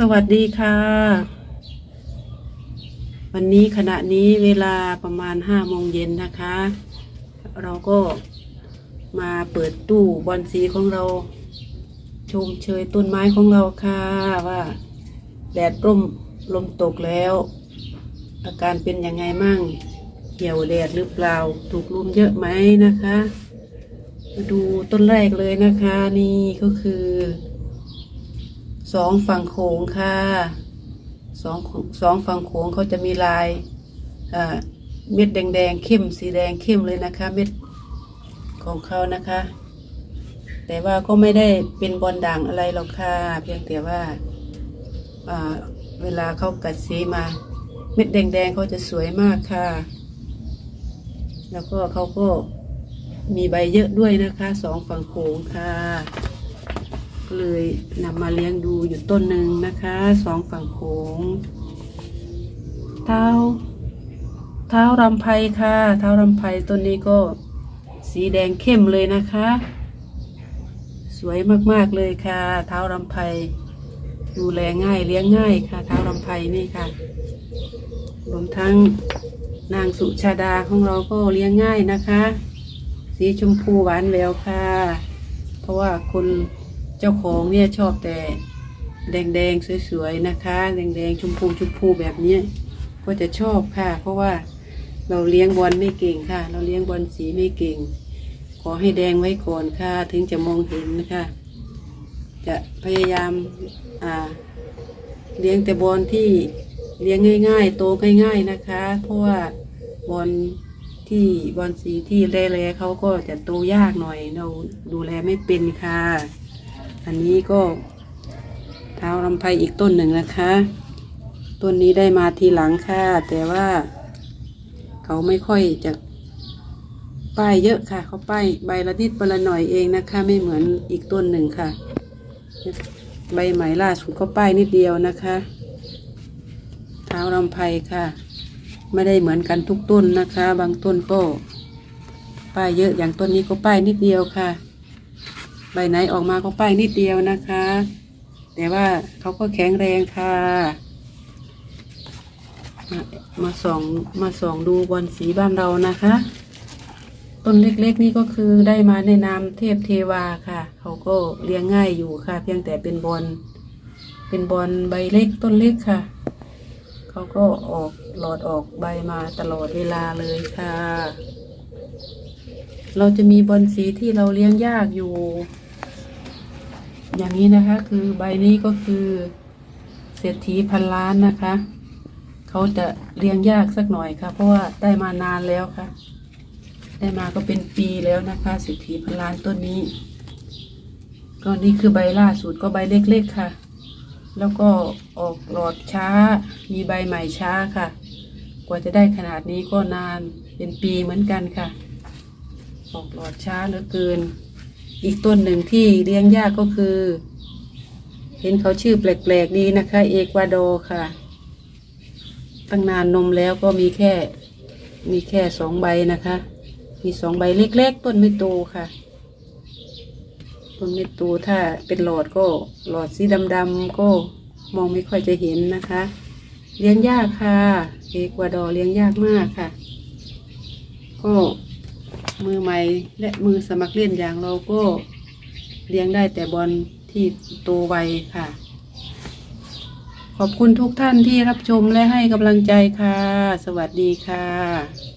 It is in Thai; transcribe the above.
สวัสดีค่ะ วันนี้ขณะนี้เวลาประมาณห้าโมงเย็นนะคะ เราก็มาเปิดตู้บอลสีของเรา ชมเชยต้นไม้ของเราค่ะว่าแดดร่มลมตกแล้ว อาการเป็นยังไงมั่งเหี่ยวแดดหรือเปล่าถูกลมเยอะไหมนะคะมาดูต้นแรกเลยนะคะ นี่ก็คือ สองฝั่งโขงค่ะสองสองฝั่งโขงเขาจะมีลายเม็ดแดงๆเข้มสีแดงเข้มเลยนะคะ เม็ดของเขานะคะ แต่ว่าก็ไม่ได้เป็นบอลด่างอะไรหรอกค่ะ เพียงแต่ว่าอ่าเวลาเขากัดสีมา เม็ดแดงๆเขาจะสวยมากค่ะ แล้วก็เขาก็มีใบเยอะด้วยนะคะ สองฝั่งโขงค่ะ ก็เลยนำมาเลี้ยงดูอยู่ต้นหนึ่งนะคะสองฝั่งโขงเท้าเท้ารำไพค่ะเท้ารำไพต้นนี้ก็สีแดงเข้มเลยนะคะ สวยมากๆเลยค่ะ เท้ารำไพดูแลง่ายเลี้ยงง่ายค่ะ เท้ารำไพนี่ค่ะรวมทั้งนางสุชาดาของเราก็เลี้ยงง่ายนะคะ สีชมพูหวานแววค่ะ เพราะว่าคน เจ้าของเนี่ยชอบแต่แดงๆสวยๆนะคะ แดงๆชมพูชมพูแบบนี้ก็จะชอบค่ะ เพราะว่าเราเลี้ยงบอลไม่เก่งค่ะ เราเลี้ยงบอลสีไม่เก่ง ขอให้แดงไว้ก่อนค่ะ ถึงจะมองเห็นนะคะ จะพยายามอ่าเลี้ยงแต่บอลที่เลี้ยงง่าย ๆ โตง่ายๆนะคะ เพราะว่าบอลที่บอลสีที่แร่ๆเขาก็จะโตยากหน่อยเราดูแลไม่เป็นค่ะ อันนี้ก็เท้าลำไพอีกต้นหนึ่งนะคะ ต้นนี้ได้มาทีหลังค่ะ แต่ว่าเขาไม่ค่อยจะป้ายเยอะค่ะ เขาป้ายใบละนิดใบละหน่อยเองนะคะ ไม่เหมือนอีกต้นหนึ่งค่ะ ใบใหม่ล่าสุดก็ป้ายนิดเดียวนะคะเท้าลำไพค่ะ ไม่ได้เหมือนกันทุกต้นนะคะ บางต้นก็ป้ายเยอะอย่างต้นนี้ก็ป้ายนิดเดียวค่ะ ใบไหนออกมาก็ป้ายนิดเดียวนะคะ แต่ว่าเขาก็แข็งแรงค่ะ มามาส่องมาส่องดูบอลสีบ้านเรานะคะ ต้นเล็กๆนี่ก็คือได้มาในนามเทพเทวาค่ะ เขาก็เลี้ยงง่ายอยู่ค่ะ เพียงแต่เป็นบอลเป็นบอลใบเล็กต้นเล็กค่ะ เขาก็ออกหลอดออกใบมาตลอดเวลาเลยค่ะ เราจะมีบอลสีที่เราเลี้ยงยากอยู่ อย่างนี้นะคะคือใบนี้ก็คือเศรษฐีพันล้านนะคะ เขาจะเลี้ยงยากสักหน่อยค่ะ เพราะว่าได้มานานแล้วค่ะ ได้มาก็เป็นปีแล้วนะคะเศรษฐีพันล้านต้นนี้ก็นี่คือใบล่าสุดก็ใบเล็กๆค่ะ แล้วก็ออกหลอดช้า มีใบใหม่ช้าค่ะ กว่าจะได้ขนาดนี้ก็นานเป็นปีเหมือนกันค่ะ ออกหลอดช้าเหลือเกิน อีกต้นหนึ่งที่เลี้ยงยากก็คือ เห็นเขาชื่อแปลกๆดีนะคะ เอกวาโดร์ค่ะ ตั้งนานนมแล้วก็มีแค่ มีแค่สองใบนะคะ มีสองใบเล็กๆ ต้นไม่โตค่ะ ต้นไม่โตถ้าเป็นหลอดก็หลอดสีดำๆก็มองไม่ค่อยจะเห็นนะคะ เลี้ยงยากค่ะ เอกวาดอร์เลี้ยงยากมากค่ะ ก็ มือใหม่และมือสมัครเล่นอย่างเราก็เลี้ยงได้แต่บอลที่โตไวค่ะ ขอบคุณทุกท่านที่รับชมและให้กำลังใจค่ะ สวัสดีค่ะ